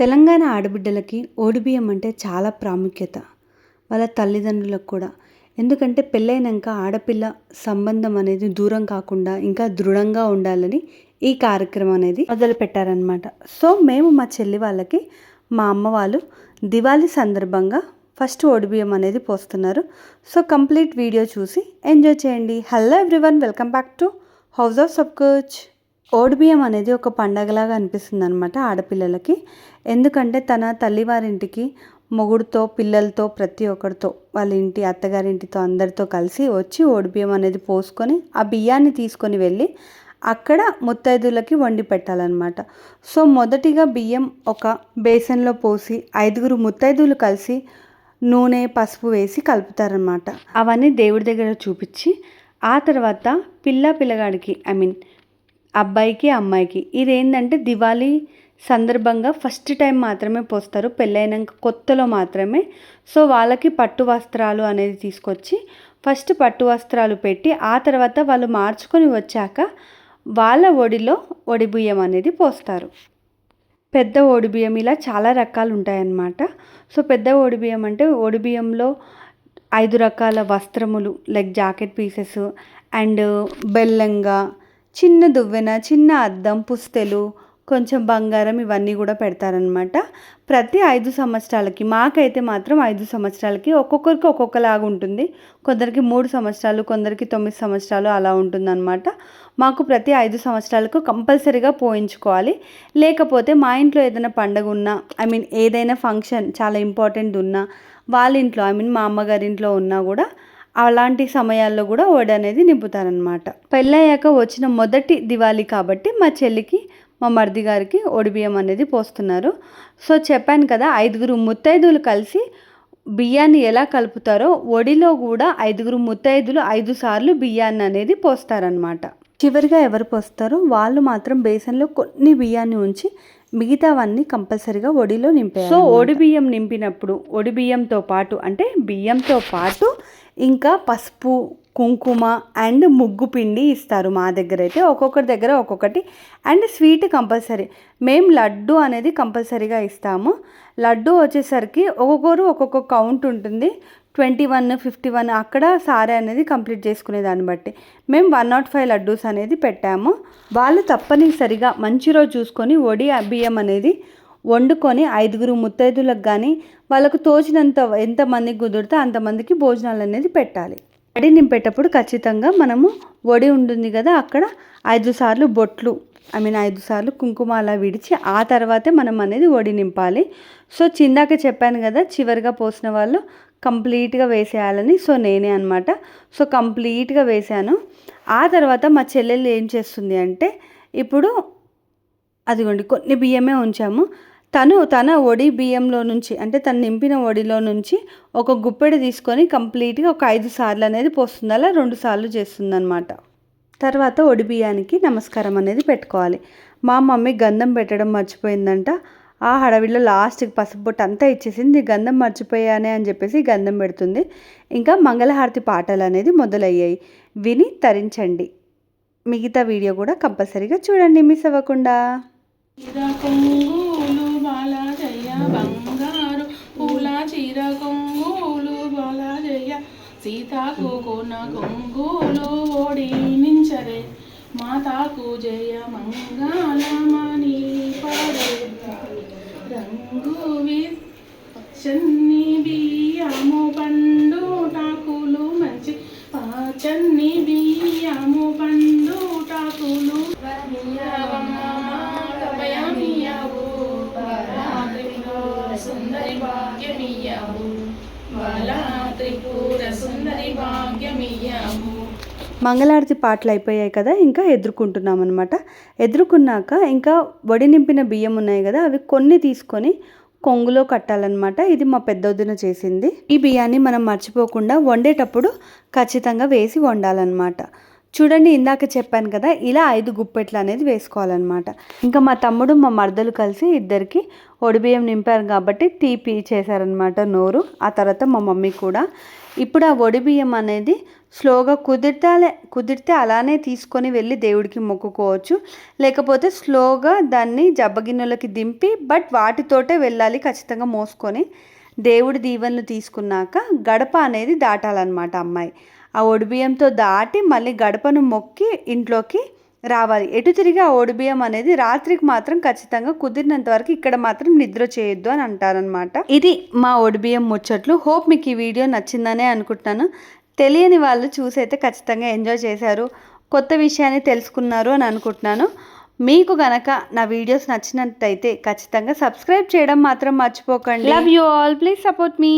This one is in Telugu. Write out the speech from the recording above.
తెలంగాణ ఆడబిడ్డలకి ఓడిబియ్యం అంటే చాలా ప్రాముఖ్యత. వాళ్ళ తల్లిదండ్రులకు కూడా. ఎందుకంటే పెళ్ళైనాక ఆడపిల్ల సంబంధం అనేది దూరం కాకుండా ఇంకా దృఢంగా ఉండాలని ఈ కార్యక్రమం అనేది మొదలుపెట్టారనమాట సో మేము మా చెల్లి వాళ్ళకి మా అమ్మ వాళ్ళు దివాళీ సందర్భంగా ఫస్ట్ ఓడిబియ్యం అనేది పోస్తున్నారు. సో కంప్లీట్ వీడియో చూసి ఎంజాయ్ చేయండి. Hello everyone welcome back to house of sub coach ఓడిబియ్యం అనేది ఒక పండగలాగా అనిపిస్తుంది అనమాట ఆడపిల్లలకి. ఎందుకంటే తన తల్లివారింటికి మొగుడుతో పిల్లలతో ప్రతి ఒక్కరితో వాళ్ళ ఇంటి అత్తగారింటితో అందరితో కలిసి వచ్చి ఓడిబియ్యం అనేది పోసుకొని ఆ బియ్యాన్ని తీసుకొని వెళ్ళి అక్కడ ముత్తైదులకి వండి పెట్టాలన్నమాట. సో మొదటిగా బియ్యం ఒక బేసన్లో పోసి ఐదుగురు ముత్తైదులు కలిసి నూనె పసుపు వేసి కలుపుతారనమాట అవన్నీ దేవుడి దగ్గర చూపించి ఆ తర్వాత పిల్ల పిల్లగాడికి ఐ మీన్ అబ్బాయికి అమ్మాయికి. ఇదేంటంటే దివాళీ సందర్భంగా ఫస్ట్ టైం మాత్రమే పోస్తారు. పెళ్ళైనాక కొత్తలో మాత్రమే. సో వాళ్ళకి పట్టు వస్త్రాలు అనేది తీసుకొచ్చి ఫస్ట్ పట్టు వస్త్రాలు పెట్టి ఆ తర్వాత వాళ్ళు మార్చుకొని వచ్చాక వాళ్ళ ఒడిలో ఒడి బియ్యం అనేది పోస్తారు. పెద్ద బియ్యం ఇలా చాలా రకాలు ఉంటాయన్నమాట. సో పెద్ద ఒడిబియ్యం అంటే బియ్యంలో ఐదు రకాల వస్త్రములు లైక్ జాకెట్ పీసెస్ అండ్ బెల్లంగా చిన్న దువ్వెన చిన్న అద్దం పుస్తెలు కొంచెం బంగారం ఇవన్నీ కూడా పెడతారనమాట ప్రతి ఐదు సంవత్సరాలకి మాకైతే మాత్రం ఐదు సంవత్సరాలకి ఒక్కొక్కరికి ఒక్కొక్కలాగా ఉంటుంది. కొందరికి మూడు సంవత్సరాలు కొందరికి తొమ్మిది సంవత్సరాలు అలా ఉంటుందన్నమాట. మాకు ప్రతి ఐదు సంవత్సరాలకు కంపల్సరీగా పోయించుకోవాలి. లేకపోతే మా ఇంట్లో ఏదైనా పండగ ఉన్నా ఐ మీన్ ఏదైనా ఫంక్షన్ చాలా ఇంపార్టెంట్ ఉన్నా వాళ్ళ ఇంట్లో ఐ మీన్ మా అమ్మగారి ఇంట్లో ఉన్నా కూడా అలాంటి సమయాల్లో కూడా వడ అనేది నింపుతారనమాట పెళ్ళయ్యాక వచ్చిన మొదటి దివాళీ కాబట్టి మా చెల్లికి మా మరిది గారికి బియ్యం అనేది పోస్తున్నారు. సో చెప్పాను కదా ఐదుగురు ముత్తైదులు కలిసి బియ్యాన్ని ఎలా కలుపుతారో ఒడిలో కూడా ఐదుగురు ముత్తైదులు ఐదు సార్లు బియ్యాన్ని అనేది పోస్తారనమాట చివరిగా ఎవరు పోస్తారో వాళ్ళు మాత్రం బేసన్లో కొన్ని బియ్యాన్ని ఉంచి మిగతావన్నీ కంపల్సరీగా ఒడిలో నింపారు సో ఒడి బియ్యం నింపినప్పుడు ఒడి బియ్యంతో పాటు అంటే బియ్యంతో పాటు ఇంకా పసుపు కుంకుమ అండ్ ముగ్గు పిండి ఇస్తారు మా దగ్గర అయితే. ఒక్కొక్కరి దగ్గర ఒక్కొక్కటి. And sweet compulsory. మేము లడ్డు అనేది కంపల్సరీగా ఇస్తాము. లడ్డు వచ్చేసరికి ఒక్కొక్కరు ఒక్కొక్క కౌంట్ ఉంటుంది. ట్వంటీ వన్ ఫిఫ్టీ వన్ అక్కడ సారే అనేది కంప్లీట్ చేసుకునే దాన్ని బట్టి. మేము వన్ నాట్ ఫైవ్ లడ్డూస్ అనేది పెట్టాము. వాళ్ళు తప్పనిసరిగా మంచి రోజు చూసుకొని వడి బియ్యం అనేది వండుకొని ఐదుగురు ముత్తైదులకు కానీ వాళ్ళకు తోచినంత ఎంతమందికి కుదిరితే అంతమందికి భోజనాలు అనేది పెట్టాలి. వడి నింపేటప్పుడు ఖచ్చితంగా మనము వడి ఉంటుంది కదా అక్కడ ఐదు సార్లు బొట్లు ఐ మీన్ ఐదు సార్లు కుంకుమ అలా విడిచి ఆ తర్వాతే మనం అనేది వడి నింపాలి. సో చిందాక చెప్పాను కదా చివరిగా పోసిన వాళ్ళు కంప్లీట్గా వేసేయాలని సో నేనే అనమాట సో కంప్లీట్గా వేసాను. ఆ తర్వాత మా చెల్లెలు ఏం చేస్తుంది అంటే ఇప్పుడు అదిగోండి కొన్ని బియ్యమే ఉంచాము. తను తన ఒడి బియ్యంలో నుంచి అంటే తను నింపిన ఒడిలో నుంచి ఒక గుప్పెడు తీసుకొని కంప్లీట్గా ఒక ఐదు సార్లు అనేది పోస్తుంది. అలా రెండు సార్లు చేస్తుంది అనమాట తర్వాత ఒడి బియ్యానికి నమస్కారం అనేది పెట్టుకోవాలి. మా మమ్మీ గంధం పెట్టడం మర్చిపోయిందంట. ఆ హడవిలో లాస్ట్కి పసుపు బొట్టు అంతా ఇచ్చేసింది గంధం మర్చిపోయానే అని చెప్పేసి గంధం పెడుతుంది. ఇంకా మంగళహారతి పాటలు అనేది మొదలయ్యాయి. విని తరించండి. మిగతా వీడియో కూడా కంపల్సరీగా చూడండి మిస్ అవ్వకుండా. సీతాకు కొంగులు మాతాకు జయ మంగళమణి పడే. రంగు పచ్చన్ని బియ్యము పండు టాకులు మంచి పచ్చన్ని బియ్యము పండు టాకులు సుందరి భాగ్యమియవు బాలా త్రిపుర సుందరి భాగ్యమి మంగళారతి పాటలు అయిపోయాయి కదా ఇంకా ఎదుర్కొంటున్నాం అనమాట ఎదుర్కొన్నాక ఇంకా వడి నింపిన బియ్యం ఉన్నాయి కదా అవి కొన్ని తీసుకొని కొంగులో కట్టాలన్నమాట. ఇది మా పెద్దొద్దున చేసింది. ఈ బియ్యాన్ని మనం మర్చిపోకుండా వండేటప్పుడు ఖచ్చితంగా వేసి వండాలన్నమాట. చూడండి ఇందాక చెప్పాను కదా ఇలా ఐదు గుప్పెట్లు అనేది వేసుకోవాలన్నమాట. ఇంకా మా తమ్ముడు మా మరదలు కలిసి ఇద్దరికి ఒడిబియ్యం నింపారు కాబట్టి తీపి చేశారనమాట నోరు. ఆ తర్వాత మా మమ్మీ కూడా. ఇప్పుడు ఆ బియ్యం అనేది స్లోగా కుదిరితే కుదిరితే అలానే తీసుకొని వెళ్ళి దేవుడికి మొక్కుకోవచ్చు. లేకపోతే స్లోగా దాన్ని జబ్బగిన్నెలకి దింపి బట్ వాటితోటే వెళ్ళాలి ఖచ్చితంగా మోసుకొని. దేవుడి దీవెనలు తీసుకున్నాక గడప అనేది దాటాలన్నమాట అమ్మాయి. ఆ ఒడిబియ్యంతో దాటి మళ్ళీ గడపను మొక్కి ఇంట్లోకి రావాలి. ఎటు తిరిగి ఆ ఒడిబియ్యం అనేది రాత్రికి మాత్రం ఖచ్చితంగా కుదిరినంత వరకు ఇక్కడ మాత్రం నిద్ర చేయొద్దు అని అంటారనమాట ఇది మా ఒడిబియ్యం ముచ్చట్లు. హోప్ మీకు ఈ వీడియో నచ్చిందనే అనుకుంటున్నాను. తెలియని వాళ్ళు చూసైతే ఖచ్చితంగా ఎంజాయ్ చేశారు. కొత్త విషయాన్ని తెలుసుకున్నారు అని అనుకుంటున్నాను. మీకు గనక నా వీడియోస్ నచ్చినట్టయితే ఖచ్చితంగా సబ్స్క్రైబ్ చేయడం మాత్రం మర్చిపోకండి. Love you all please support me